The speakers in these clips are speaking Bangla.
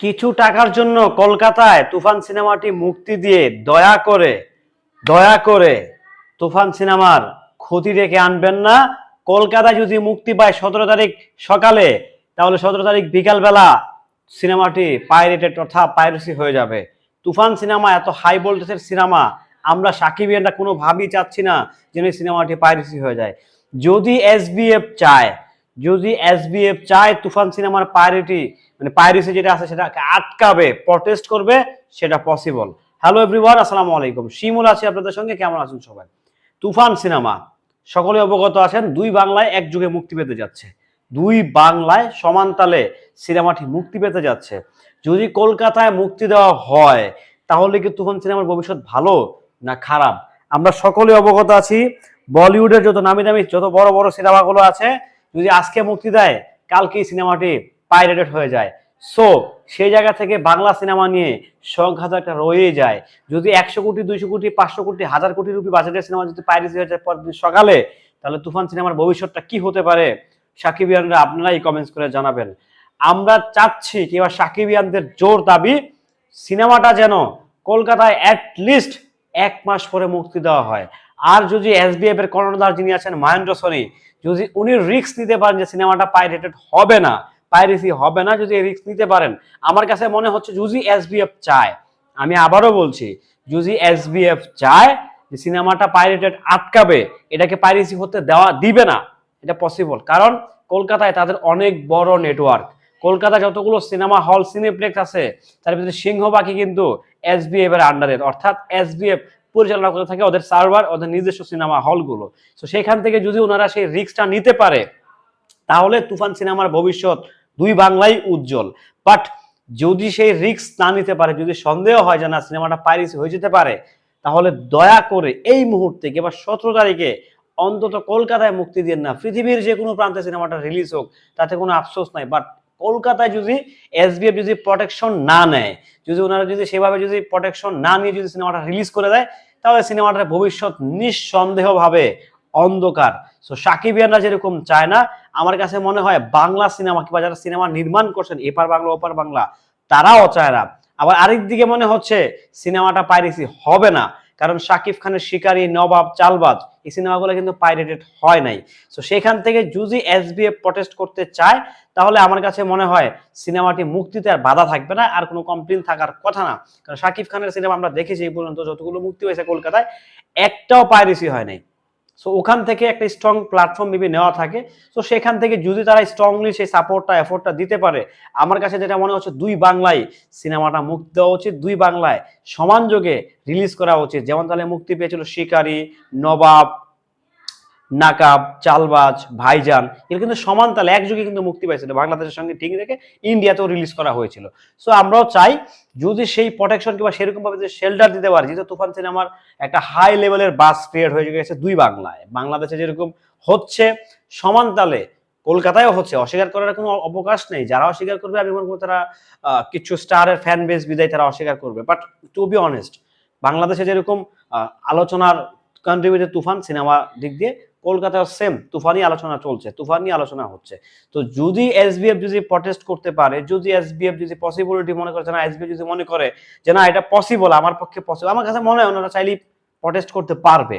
কিছু টাকার জন্য কলকাতায় তুফান সিনেমাটি মুক্তি দিয়ে দয়া করে দয়া করে তুফান সিনেমার ক্ষতি রেখে আনবেন না। কলকাতায় যদি মুক্তি পায় সতেরো তারিখ সকালে, তাহলে সতেরো তারিখ বিকালবেলা সিনেমাটি পাইরেটেড অর্থাৎ পাইরেসি হয়ে যাবে। তুফান সিনেমা এত হাই ভোল্টেজের সিনেমা, আমরা সাকিবিয়ানরা কোনোভাবেই চাচ্ছি না যেন সিনেমাটি পাইরেসি হয়ে যায়। যদি এসবিএফ চায় যদি এসবিএফ চায় তুফান সিনেমার পাইরেটি মানে পাইরেসি যেটা আছে সেটাকে আটকাবে প্রটেস্ট করবে, সেটা পসিবল হ্যালো এভরিওয়ান আসসালামু আলাইকুম। শিমুল আছি আপনাদের সঙ্গে, কেমন আছেন সবাই? তুফান সিনেমা সকলে অবগত আছেন, দুই বাংলায় এক যুগে মুক্তি পেতে যাচ্ছে। দুই বাংলায় সমান তালে সিনেমাটি মুক্তি পেতে যাচ্ছে। যদি কলকাতায় মুক্তি দেওয়া হয়, তাহলে কি তুফান সিনেমার ভবিষ্যৎ ভালো না খারাপ? আমরা সকলে অবগত আছি, বলিউডের যত নামি দামি, যত বড় বড় সিনেমাগুলো আছে যদি আজকে মুক্তি দেয়, কালকেই সিনেমাটি পাইরেটেড হয়ে যায়। সো সেই জায়গা থেকে বাংলা সিনেমা নিয়ে সংখ্যা তো একটা রয়েই যায়। যদি একশো কোটি, দুইশো কোটি, পাঁচশো কোটি, হাজার কোটি রুপি বাজেটের সিনেমা যদি পাইরেসি হয়ে যায় পরদিন সকালে, তাহলে তুফান সিনেমার ভবিষ্যৎটা কি হতে পারে? সাকিব সাকিবিয়ানরা আপনারাই কমেন্টস করে জানাবেন। আমরা চাচ্ছি কিংবা সাকিবিয়ানদের জোর দাবি, সিনেমাটা যেন কলকাতায় অ্যাট লিস্ট এক মাস পরে মুক্তি দেওয়া হয়। আর যদি এসবিএফ এর কর্ণধার যিনি আছেন, মহেন্দ্র সোনি যদি উনি রিস্ক নিতে পারেন যে সিনেমাটা পাইরেটেড হবে না পাইরেসি হবে না, যদি রিক্স নিতে পারেন, আমার কাছে মনে হচ্ছে যদি এসবিএফ চায়, আমি আবারও বলছি, যদি এসবিএফ চায় যে সিনেমাটা পাইরেটেড আটকাবে, এটাকে পাইরেসি হতে দেওয়া, দিবে না, এটা পসিবল কারণ কলকাতায় তাদের অনেক বড় নেটওয়ার্ক কলকাতায় যতগুলো সিনেমা হল সিনেপ্লেক্স আছে, তার ভিতরে সিংহবাকি কিন্তু এসবিএফ এর আন্ডারে অর্থাৎ এসবিএফ পরিচালনা করে থাকে ওদের সার্ভার, ওদের নিজস্ব সিনেমা হলগুলো। তো সেখান থেকে যদি ওনারা সেই রিক্সটা নিতে পারে, তাহলে তুফান সিনেমার ভবিষ্যৎ দুই বাংলাই উজ্জ্বল। বাট যদি সেই রিক্স না নিতে পারে, যদি সন্দেহ হয় যে না, সিনেমাটা পাইরেসি হয়ে যেতে পারে, তাহলে দয়া করে এই মুহূর্তে কিংবা সতেরো তারিখে অন্তত কলকাতায় মুক্তি দিন না। পৃথিবীর যে কোনো প্রান্তে সিনেমাটা রিলিজ হোক, তাতে কোনো আফসোস নাই। বাট কলকাতায় যদি এসবিএফ যদি প্রোটেকশন না নেয়, যদি ওনারা যদি সেভাবে যদি প্রোটেকশন না নিয়ে যদি সিনেমাটা রিলিজ করে দেয় তাহলে সিনেমাটার ভবিষ্যৎ নিঃসন্দেহভাবে অন্ধকার। সো সাকিবিয়ানরা যেরকম চায় না, আমার কাছে মনে হয় বাংলা সিনেমা কিংবা যারা সিনেমা নির্মাণ করছেন, এপার বাংলা, ওপার বাংলা, তারাও চায় না। আবার আরেক দিকে মনে হচ্ছে সিনেমাটা পাইরেসি হবে না। কারণ শাকিব খানের শিকারী নবাব চালবাজ এই সিনেমাগুলো কিন্তু পাইরেটেড হয় নাই। সো সেখান থেকে যদি এসবিএফ প্রটেস্ট করতে চায়, তাহলে আমার কাছে মনে হয় সিনেমাটি মুক্তিতে আর বাধা থাকবে না, আর কোনো কমপ্লেন থাকার কথা না। কারণ শাকিব খানের সিনেমা আমরা দেখেছি এই পর্যন্ত যতগুলো মুক্তি হয়েছে কলকাতায়, একটাও পাইরেসি হয় নাই। সো ওখান থেকে একটা স্ট্রং প্ল্যাটফর্ম মেবি নেওয়া থাকে। সো সেখান থেকে যদি তারা স্ট্রংলি সেই সাপোর্টটা এফোর্টটা দিতে পারে, আমার কাছে যেটা মনে হচ্ছে দুই বাংলায় সিনেমাটা মুক্তি দেওয়া উচিত, দুই বাংলায় সমান যোগে রিলিজ করা উচিত। যেমন তাহলে মুক্তি পেয়েছিল শিকারি, নবাব নাকাব, চালবাজ, ভাইজান এগুলো কিন্তু সমান তালে, একযোগে কিন্তু মুক্তি পাইছিল বাংলাদেশের সঙ্গে ঠিক রেখে ইন্ডিয়াতেও রিলিজ করা হয়েছিল। সো আমরাও চাই, যদি সেই প্রোটেকশন কিংবা সেরকম ভাবে যে শেল্টার দিতে পারি, যেহেতু তুফান সিনেমার একটা হাই লেভেলের বাস ক্রিয়েট হয়ে গেছে দুই বাংলায়। বাংলাদেশে যেরকম হচ্ছে, সমান তালে, কলকাতায়ও হচ্ছে, অস্বীকার করার কোনো অবকাশ নেই। যারা অস্বীকার করবে, আমি মনে করি তারা কিছু স্টারের ফ্যান বেস বিদায় তারা অস্বীকার করবে। বাট টু বি অনেস্ট বাংলাদেশে যেরকম আলোচনার কন্ট্রিবিউটে তুফান সিনেমা দিক দিয়ে কলকাতায় সেম তুফানি আলোচনা চলছে, তুফানি আলোচনা হচ্ছে। তো যদি এসবিএফ যদি প্রটেস্ট করতে পারে, যদি এসবিএফ যদি পসিবিলিটি মনে করে না এসবিএফ যদি মনে করে যে না, এটা পসিবল আমার পক্ষে পসিবল আমার কাছে মনে হয় ওনারা চাইলেই প্রটেস্ট করতে পারবে।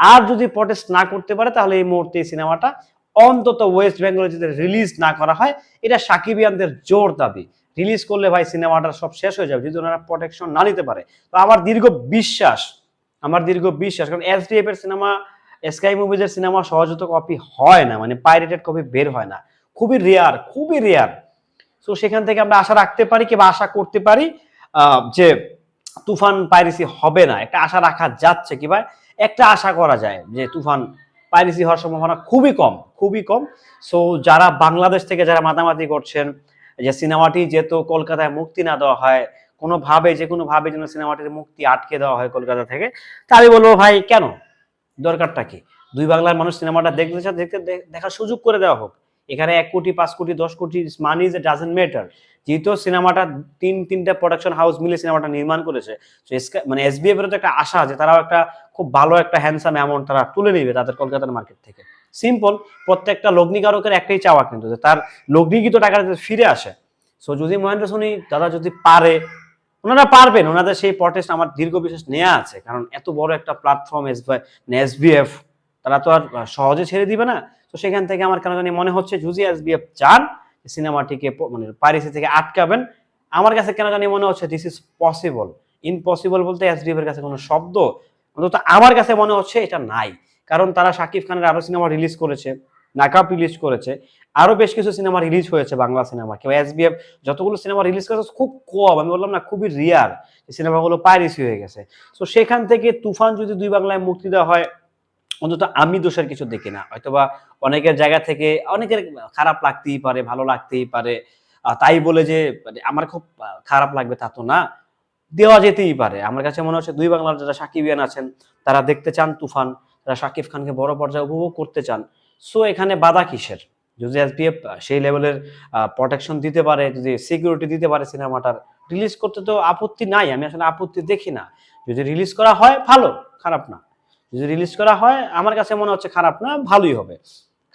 আর যদি প্রটেস্ট না করতে পারে, তাহলে এই মুহূর্তে এই সিনেমাটা অন্তত ওয়েস্ট বেঙ্গলে যদি রিলিজ না করা হয়, এটা সাকিবিয়ানদের জোর দাবি। রিলিজ করলে ভাই সিনেমাটা সব শেষ হয়ে যাবে, যদি ওনারা প্রোটেকশন না নিতে পারে। তো আমার দীর্ঘ বিশ্বাস, আমার দীর্ঘ বিশ্বাস, কারণ এসডিএফ এর সিনেমা স্কাই মুভিজের সিনেমা সহজত কপি হয় না মানে পাইরেটেড কপি বের হয় না। খুবই রেয়ার খুবই রেয়ার সো সেখান থেকে আমরা আশা রাখতে পারি কিংবা আশা করতে পারি যে তুফান পাইরেসি হবে না। একটা আশা রাখা যাচ্ছে কিংবা একটা আশা করা যায় যে তুফান পাইরেসি হওয়ার সম্ভাবনা খুবই কম খুবই কম। সো যারা বাংলাদেশ থেকে যারা মাতামাতি করছেন, যে সিনেমাটি যেহেতু কলকাতায় মুক্তি না দেওয়া হয়, কোনোভাবে যে কোনোভাবে যেন সিনেমাটির মুক্তি আটকে দেওয়া হয় কলকাতা থেকে তা আমি বলব ভাই, কেন? দরকারটা কি? দুই বাংলার মানুষ সিনেমাটা দেখতে দেখতে দেখার সুযোগ করে দেওয়া হোক। এখানে এক কোটি, পাঁচ কোটি, দশ কোটি মানি যে ডাজেন্ট ম্যাটার যেহেতু সিনেমাটা তিন, তিনটা প্রোডাকশন হাউস মিলে সিনেমাটা নির্মাণ করেছে মানে এসবিএফ এর তো একটা আশা আছে, তারাও একটা খুব ভালো একটা হ্যান্ডসাম অ্যামাউন্ট তারা তুলে নেবে তাদের কলকাতার মার্কেট থেকে। সিম্পল প্রত্যেকটা লগ্নিকারকের একটাই চাওয়া কিন্তু, যে তার লগ্নিকৃত টাকাটা ফিরে আসে। সো যদি মহেন্দ্র সোনি, দাদা যদি পারে ওনারা পারবেন, ওনাদের সেই প্রটেস্ট আমার দীর্ঘ বিশেষ নেওয়া আছে, কারণ এত বড় একটা প্ল্যাটফর্ম এস এসবিএফ তারা তো আর সহজে ছেড়ে দিবে না। তো সেখান থেকে আমার কেন জানি মনে হচ্ছে, যদি এসবিএফ চান সিনেমাটিকে মানে পাইরেসি থেকে আটকাবেন, আমার কাছে কেন জানি মনে হচ্ছে দিস ইজ পসিবল ইম্পসিবল বলতে এসডিএফ এর কাছে কোনো শব্দ, অন্তত আমার কাছে মনে হচ্ছে এটা নাই। কারণ তারা শাকিব খানের আরও সিনেমা রিলিজ করেছে নাকাব রিলিজ করেছে। আরও বেশ কিছু সিনেমা রিলিজ হয়েছে বাংলা সিনেমা কেউ এসবিএফ যতগুলো সিনেমা রিলিজ করেছে, খুব কম। আমি বললাম না, খুবই রিয়ার সিনেমাগুলো পাইরেসি হয়ে গেছে। তো সেখান থেকে তুফান যদি দুই বাংলায় মুক্তি দেওয়া হয়, অন্তত আমি দোষের কিছু দেখি না। হয়তোবা অনেকের জায়গা থেকে, অনেকের খারাপ লাগতেই পারে, ভালো লাগতেই পারে। তাই বলে যে মানে আমার খুব খারাপ লাগবে তা তো না, দেওয়া যেতেই পারে। আমার কাছে মনে হচ্ছে দুই বাংলার যারা সাকিবিয়ান আছেন, তারা দেখতে চান তুফান, তারা শাকিব খানকে বড় পর্যায়ে উপভোগ করতে চান। সো এখানে বাধা কিসের? যদি এসপিএফ সেই লেভেলের প্রোটেকশন দিতে পারে, যদি সিকিউরিটি দিতে পারে সিনেমাটার রিলিজ করতে তো আপত্তি নাই। আমি আসলে আপত্তি দেখি না। যদি রিলিজ করা হয়, ভালো, খারাপ না। যদি রিলিজ করা হয়, আমার কাছে মনে হচ্ছে খারাপ না, ভালোই হবে।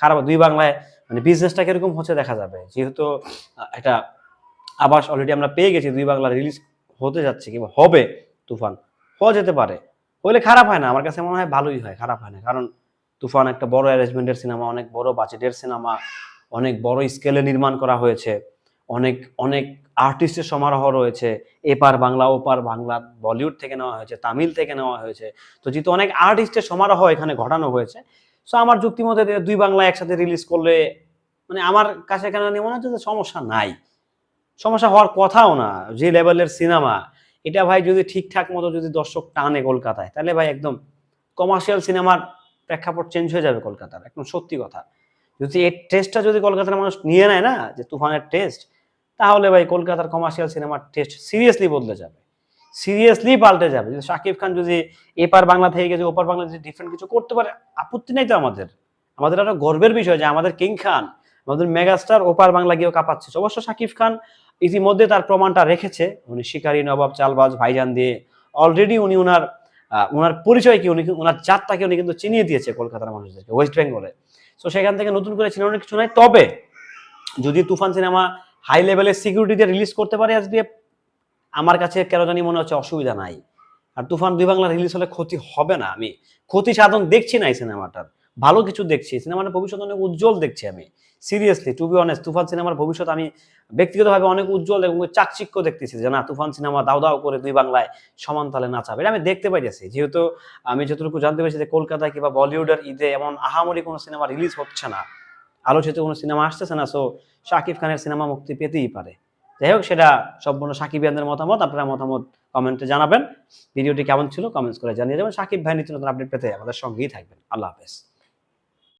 খারাপ, দুই বাংলায় মানে বিজনেসটা কীরকম হচ্ছে দেখা যাবে। যেহেতু একটা আবাস অলরেডি আমরা পেয়ে গেছি, দুই বাংলা রিলিজ হতে যাচ্ছে, কিংবা হবে, তুফান, হওয়া যেতে পারে। হলে খারাপ হয় না। আমার কাছে মনে হয় ভালোই হয়, খারাপ হয় না। কারণ তুফান একটা বড় অ্যারেঞ্জমেন্টের সিনেমা, অনেক বড় বাজেটের সিনেমা, অনেক বড় স্কেলে নির্মাণ করা হয়েছে, অনেক অনেক আর্টিস্টের সমারোহ রয়েছে এপার বাংলা ওপার বাংলা বলিউড থেকে নেওয়া হয়েছে, তামিল থেকে নেওয়া হয়েছে। তো যেহেতু অনেক আর্টিস্টের সমারোহ এখানে ঘটানো হয়েছে সো আমার যুক্তি মতে দুই বাংলা একসাথে রিলিজ করলে মানে আমার কাছে কেন মনে হচ্ছে সমস্যা নাই। সমস্যা হওয়ার কথাও না, যে লেভেলের সিনেমা, এটা ভাই যদি ঠিকঠাক মতো যদি দর্শক টানে কলকাতায়, তাহলে ভাই একদম কমার্শিয়াল সিনেমার প্রেক্ষাপট চেঞ্জ হয়ে যাবে কলকাতার, একদম সত্যি কথা। যদি এই টেস্টটা যদি কলকাতার মানুষ নিয়ে নেয় না, যে তুফানের টেস্ট তাহলে ভাই কলকাতার কমার্শিয়াল সিনেমার টেস্ট সিরিয়াসলি বদলে যাবে। সিরিয়াসলি পাল্টে যাবে। যদি শাকিব খান যদি এপার বাংলা থেকে গেছে ওপার বাংলা যদি ডিফারেন্ট কিছু করতে পারে, আপত্তি নেই তো আমাদের। আমাদের আরও গর্বের বিষয় যে আমাদের কিং খান, আমাদের মেগাস্টার ওপার বাংলা গিয়েও কাঁপাচ্ছে। অবশ্য শাকিব খান ইতিমধ্যে তার প্রমাণটা রেখেছে। উনি শিকারী নবাব চালবাজ ভাইজান দিয়ে। অলরেডি উনি ওনার ওনার পরিচয় কি উনি ওনার জাতটাকে উনি কিন্তু চিনিয়ে দিয়েছে কলকাতার মানুষদেরকে ওয়েস্ট বেঙ্গলে সো সেখান থেকে নতুন করে চিনানোর কিছু নাই। তবে, যদি তুফান সিনেমা হাই লেভেলের সিকিউরিটি দিয়ে রিলিজ করতে পারে এসডিএফ আমার কাছে কেন জানি মনে হচ্ছে অসুবিধা নাই। আর তুফান দুই বাংলা রিলিজ হলে ক্ষতি হবে না। আমি ক্ষতি সাধন দেখছি না এই সিনেমাটার। ভালো কিছু দেখছি সিনেমাটার ভবিষ্যৎ অনেক উজ্জ্বল দেখছি আমি। Seriously to be honest Toofan সিনেমার ভবিষ্যৎ আমি ব্যক্তিগতভাবে অনেক উজ্জ্বল এবং চাকচিক্য দেখতেছি যে না, তুফান সিনেমা দাও দাও করে দুই বাংলায় সমান তালে নাচাবে। এটা আমি দেখতে পাইতেছি। যেহেতু আমি যতটুকু জানতে পেরেছি যে কলকাতায় কিংবা বলিউডের ঈদে এমন আহামরি কোনো সিনেমা রিলিজ হচ্ছে না, আলোচিত কোনো সিনেমা আসতেছে না সো শাকিব খানের সিনেমা মুক্তি পেতেই পারে। যাই হোক, সেটা সম্পূর্ণ সাকিবিয়ানদের মতামত, আপনারা মতামত কমেন্টে জানাবেন। ভিডিওটি কেমন ছিল কমেন্টস করে জানিয়ে যাবেন সাকিব ভাই নিত্য নতুন আপডেট পেতে আমাদের সঙ্গেই থাকবেন। আল্লাহ হাফেজ।